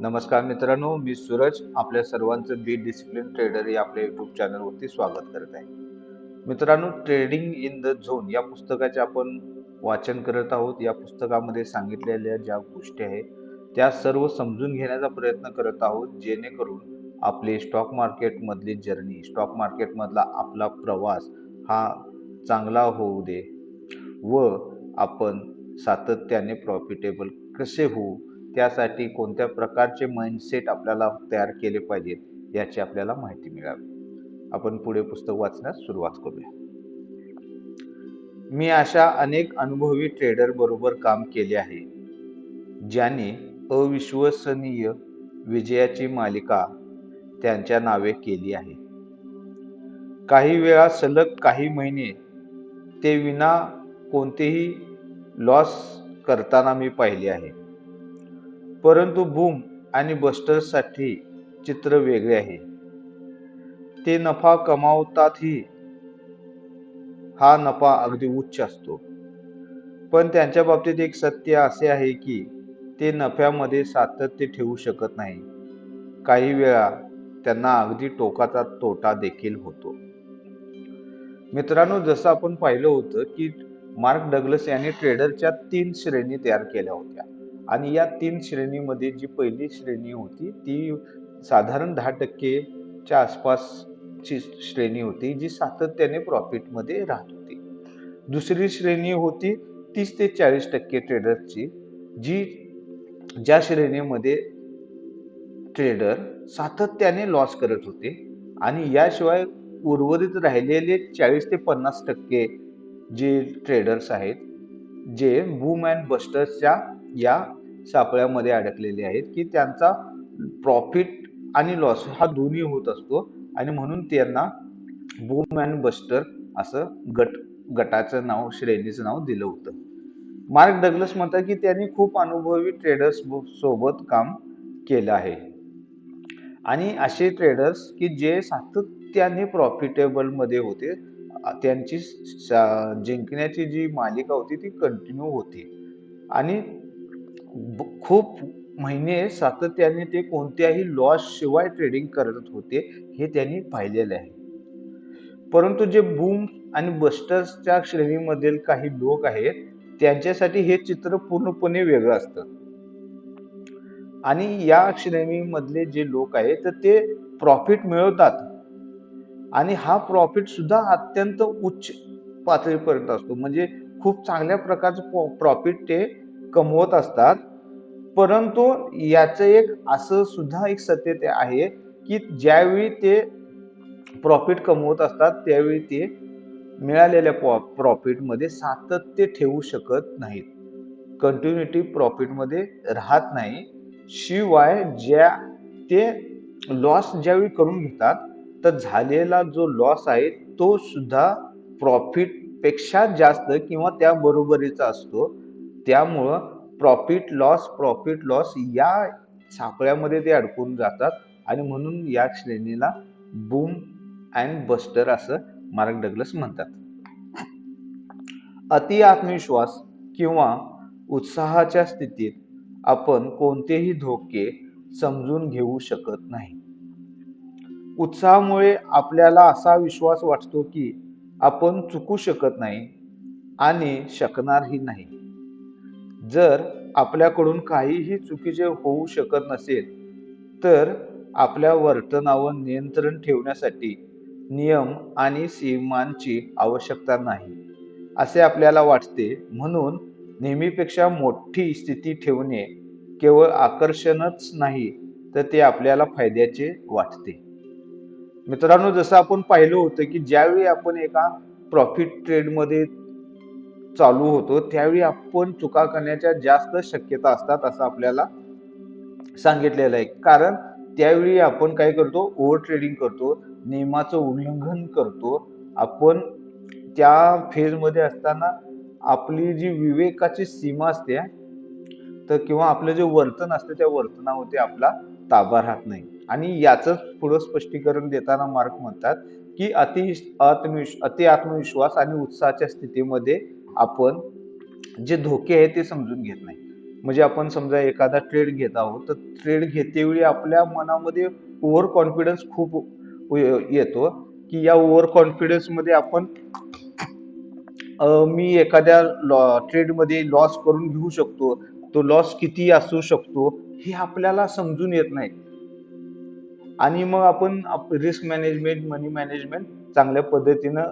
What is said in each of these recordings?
नमस्कार मित्रांनो मी सूरज आपल्या सर्वांचं बी डिसिप्लिन ट्रेडर या आपल्या युट्यूब चॅनलवरती स्वागत करत आहे. मित्रांनो ट्रेडिंग इन द झोन या पुस्तकाचे आपण वाचन करत आहोत. या पुस्तकामध्ये सांगितलेल्या ज्या गोष्टी आहेत त्या सर्व समजून घेण्याचा प्रयत्न करत आहोत. जेणेकरून आपली स्टॉक मार्केटमधली जर्नी स्टॉक मार्केटमधला आपला प्रवास हा चांगला होऊ दे व आपण सातत्याने प्रॉफिटेबल कसे होऊ त्यासाठी कोणत्या प्रकारचे माइंडसेट आपल्याला तयार केले पाहिजेत याची आपल्याला माहिती मिळावी. आपण पुढे पुस्तक वाचण्यास सुरुवात करूया. मी अशा अनेक अनुभवी ट्रेडर बरोबर काम केले आहे ज्याने अविश्वसनीय विजयाची मालिका त्यांच्या नावे केली आहे. काही वेळा सलग काही महिने ते विना कोणतेही लॉस करताना मी पाहिले आहे. परंतु बूम आणि बस्टर्ससाठी चित्र वेगळे आहे. ते नफा कमावतातही हा नफा अगदी उच्च असतो. पण त्यांच्या बाबतीत एक सत्य असे आहे की ते नफ्यामध्ये सातत्य ठेवू शकत नाही. काही वेळा त्यांना अगदी टोकाचा तोटा देखील होतो. मित्रांनो जसं आपण पाहिलं होतं की मार्क डगलस यांनी ट्रेडरच्या तीन श्रेणी तयार केल्या होत्या. आणि या तीन श्रेणीमध्ये जी पहिली श्रेणी होती ती साधारण दहा टक्केच्या आसपासची श्रेणी होती जी सातत्याने प्रॉफिटमध्ये राहत होती. दुसरी श्रेणी होती तीस ते चाळीस टक्के ट्रेडरची जी ज्या श्रेणीमध्ये ट्रेडर सातत्याने लॉस करत होते आणि याशिवाय उर्वरित राहिलेले चाळीस ते पन्नास टक्के जे ट्रेडर्स आहेत जे बूम अँड बस्टर्सच्या या सापळ्यामध्ये अडकलेले आहेत की त्यांचा प्रॉफिट आणि लॉस हा दोन्ही होत असतो. आणि म्हणून त्यांना बूम अँड बस्टर असं गट गटाचं नाव श्रेणीचं नाव दिलं होतं. मार्क डगलस म्हणतात की त्यांनी खूप अनुभवी ट्रेडर्स सोबत काम केलं आहे. आणि असे ट्रेडर्स की जे सातत्याने प्रॉफिटेबलमध्ये होते त्यांची जिंकण्याची जी मालिका होती ती कंटिन्यू होती. आणि खूप महिने सातत्याने ते कोणत्याही लॉस शिवाय ट्रेडिंग करत होते हे त्यांनी पाहिलेले आहे. परंतु जे बूम आणि बस्टर्सच्या श्रेणीमधील काही लोक आहेत त्यांच्यासाठी हे चित्र पूर्णपणे वेगळं असतं. आणि या श्रेणीमधले जे लोक आहेत तर ते प्रॉफिट मिळवतात. आणि हा प्रॉफिट सुद्धा अत्यंत उच्च पातळीपर्यंत असतो. म्हणजे खूप चांगल्या प्रकारचं प्रॉफिट ते कमवत असतात. परंतु याचं एक असं सुद्धा एक सत्य आहे की ज्यावेळी ते प्रॉफिट कमवत असतात त्यावेळी ते मिळालेल्या प्रॉफिटमध्ये सातत्य ठेवू शकत नाहीत. कंटिन्युटी प्रॉफिटमध्ये राहत नाही. शिवाय ज्या ते लॉस ज्यावेळी करून घेतात तर झालेला जो लॉस आहे तो सुद्धा प्रॉफिटपेक्षा जास्त किंवा त्या बरोबरीचा असतो. त्यामुळं प्रॉफिट लॉस प्रॉफिट लॉस या सापळ्यामध्ये ते अडकून जातात. आणि म्हणून या श्रेणीला बूम अँड बस्टर असं मार्क डगलस म्हणतात. अति आत्मविश्वास किंवा उत्साहाच्या स्थितीत आपण कोणतेही धोके समजून घेऊ शकत नाही. उत्साहामुळे आपल्याला असा विश्वास वाटतो की आपण चुकू शकत नाही आणि शकणारही नाही. जर आपल्याकडून काहीही चुकीचे होऊ शकत नसेल तर आपल्या वर्तनावर नियंत्रण ठेवण्यासाठी नियम आणि सीमांची आवश्यकता नाही असे आपल्याला वाटते. म्हणून नेहमीपेक्षा मोठी स्थिती ठेवणे केवळ आकर्षणच नाही तर ते आपल्याला फायद्याचे वाटते. मित्रांनो जसं आपण पाहिलं होतं की ज्यावेळी आपण एका प्रॉफिट ट्रेडमध्ये चालू होतो त्यावेळी आपण चुका करण्याच्या जास्त शक्यता असतात असं आपल्याला सांगितलेलं आहे. कारण त्यावेळी आपण काय करतो? ओव्हर ट्रेडिंग करतो नियमाचं उल्लंघन करतो. आपण त्या फेजमध्ये असताना आपली जी विवेकाची सीमा असते तर किंवा आपलं जे वर्तन असतं त्या वर्तनामध्ये आपला ताबा राहत नाही. आणि याचंच पुढं स्पष्टीकरण देताना मार्क म्हणतात की अति आत्मविश अति आत्मविश्वास आणि उत्साहाच्या स्थितीमध्ये आपण जे धोके आहेत ते समजून घेत नाही. म्हणजे आपण समजा एखादा ट्रेड घेत आहोत तर ट्रेड घेतेवेळी आपल्या मनामध्ये ओव्हर कॉन्फिडन्स खूप येतो की या ओव्हर कॉन्फिडन्समध्ये आपण मी एखाद्या लॉ ट्रेडमध्ये लॉस करून घेऊ शकतो तो लॉस किती असू शकतो हे आपल्याला समजून येत नाही. आणि मग आपण रिस्क मॅनेजमेंट मनी मॅनेजमेंट चांगल्या पद्धतीनं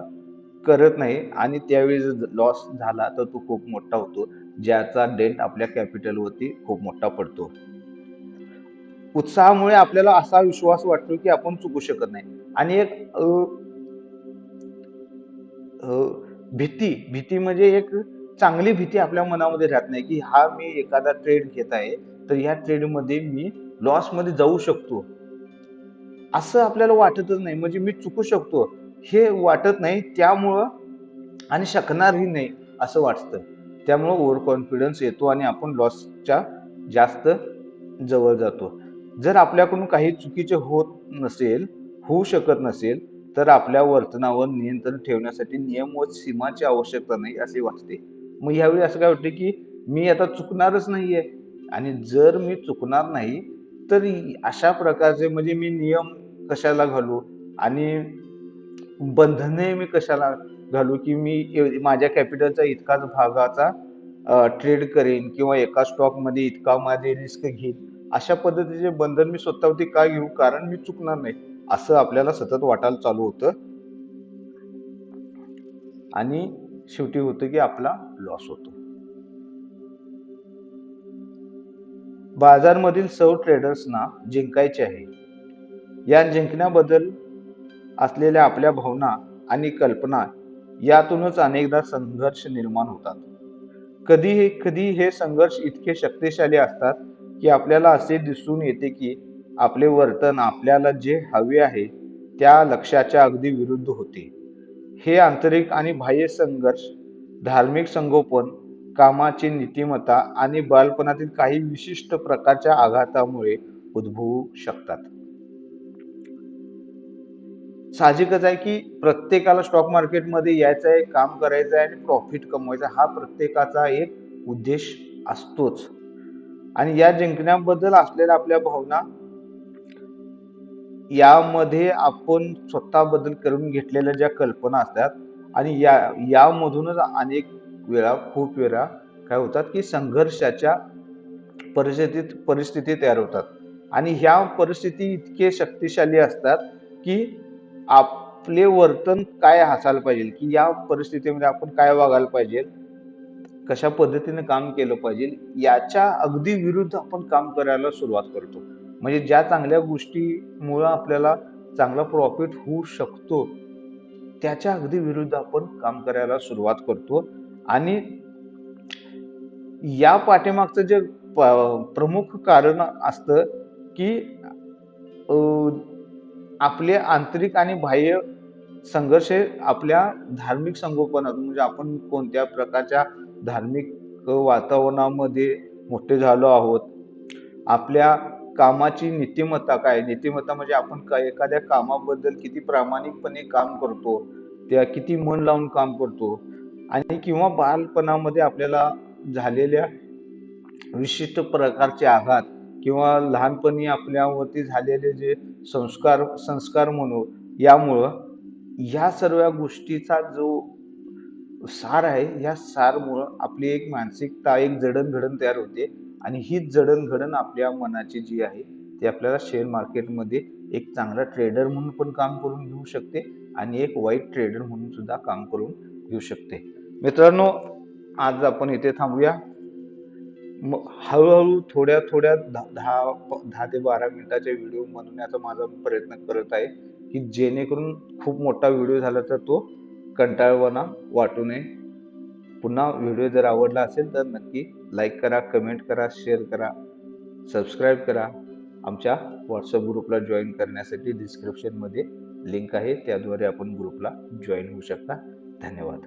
करत नाही आणि त्यावेळी लॉस झाला तर तो खूप मोठा होतो ज्याचा डेंट आपल्या कॅपिटलवरती खूप मोठा पडतो. उत्साहामुळे आपल्याला असा विश्वास वाटतो की आपण चुकू शकत नाही. आणि एक भीती भीती म्हणजे एक चांगली भीती आपल्या मनामध्ये राहत नाही की हा मी एखादा ट्रेड घेत आहे तर या ट्रेडमध्ये मी लॉसमध्ये जाऊ शकतो. असं आपल्याला वाटतच नाही. म्हणजे मी चुकू शकतो. हे वाटत नाही त्यामुळं आणि शकणारही नाही असं वाटतं. त्यामुळं ओव्हर कॉन्फिडन्स येतो आणि आपण लॉसच्या जास्त जवळ जातो. जर आपल्याकडून काही चुकीचे होत नसेल होऊ शकत नसेल तर आपल्या वर्तनावर नियंत्रण ठेवण्यासाठी नियम व सीमाची आवश्यकता नाही असे वाटते. मग यावेळी असं काय वाटते की मी आता चुकणारच नाही आहे आणि जर मी चुकणार नाही तर अशा प्रकारचे म्हणजे मी नियम कशाला घालू? आणि बंधने मी कशाला घालू की मी माझ्या कॅपिटलचा इतकाच भागाचा ट्रेड करेन किंवा एका स्टॉकमध्ये इतका माझे रिस्क घेईन? अशा पद्धतीचे बंधन मी स्वतःवरती का घेऊ? कारण मी चुकणार नाही. असं आपल्याला सतत वाटायला चालू होतं. आणि शेवटी होतं की आपला लॉस होतो. बाजारमधील सर्व ट्रेडर्सना जिंकायचे आहे. या जिंकण्याबद्दल असलेल्या आपल्या भावना आणि कल्पना यातूनच अनेकदा संघर्ष निर्माण होतात. कधी कधी हे संघर्ष इतके शक्तिशाली असतात की आपल्याला असे दिसून येते की आपले वर्तन आपल्याला जे हवे आहे त्या लक्ष्याच्या अगदी विरुद्ध होते. हे आंतरिक आणि बाह्य संघर्ष धार्मिक संगोपन कामाची नीतिमत्ता आणि बालपणातील काही विशिष्ट प्रकारच्या आघातामुळे उद्भवू शकतात. साहजिकच आहे की प्रत्येकाला स्टॉक मार्केटमध्ये यायचं आहे काम करायचं आहे आणि प्रॉफिट कमवायचा हा प्रत्येकाचा एक उद्देश असतोच. आणि या जिंकण्याबद्दल असलेल्या आपल्या भावना यामध्ये आपण स्वतःबद्दल करून घेतलेल्या ज्या कल्पना असतात आणि या यामधूनच अनेक वेळा खूप वेळा काय होतात की संघर्षाच्या परिस्थितीत परिस्थिती तयार होतात. आणि ह्या परिस्थिती इतके शक्तिशाली असतात की आपले वर्तन काय असायला पाहिजे? की या परिस्थितीमध्ये आपण काय वागायला पाहिजे? कशा पद्धतीने काम केलं पाहिजे? याच्या अगदी विरुद्ध आपण काम करायला सुरुवात करतो. म्हणजे ज्या चांगल्या गोष्टीमुळं आपल्याला चांगला प्रॉफिट होऊ शकतो त्याच्या अगदी विरुद्ध आपण काम करायला सुरुवात करतो. आणि या पाठीमागचं जे प- प्रमुख कारण असतं की आपले आंतरिक आणि बाह्य संघर्ष हे आपल्या धार्मिक संगोपनातून म्हणजे आपण कोणत्या प्रकारच्या धार्मिक वातावरणामध्ये मोठे झालो आहोत आपल्या कामाची नीतिमत्ता काय? नीतिमत्ता म्हणजे आपण काय एखाद्या कामाबद्दल किती प्रामाणिकपणे काम करतो त्या किती मन लावून काम करतो आणि किंवा बालपणामध्ये आपल्याला झालेल्या विशिष्ट प्रकारचे आघात किंवा लहानपणी आपल्यावरती झालेले जे संस्कार संस्कार म्हणू यामुळं या सर्व गोष्टीचा जो सार आहे ह्या सारमुळं आपली एक मानसिकता एक जडणघडण तयार होते. आणि ही जडणघडण आपल्या मनाची जी आहे ती आपल्याला शेअर मार्केटमध्ये एक चांगला ट्रेडर म्हणून पण काम करून घेऊ शकते आणि एक वाईट ट्रेडर म्हणून सुद्धा काम करून घेऊ शकते. मित्रांनो आज आपण इथे थांबूया. मग हळूहळू थोड्या थोड्या दहा दहा ते बारा मिनिटाचे व्हिडिओ बनवण्याचा माझा प्रयत्न करत आहे की जेणेकरून खूप मोठा व्हिडिओ झाला तर तो कंटाळवाना वाटू नये. पुन्हा व्हिडिओ जर आवडला असेल तर नक्की लाईक करा कमेंट करा शेअर करा सबस्क्राईब करा. आमच्या व्हॉट्सअप ग्रुपला जॉईन करण्यासाठी डिस्क्रिप्शनमध्ये लिंक आहे त्याद्वारे आपण ग्रुपला जॉईन होऊ शकता. धन्यवाद.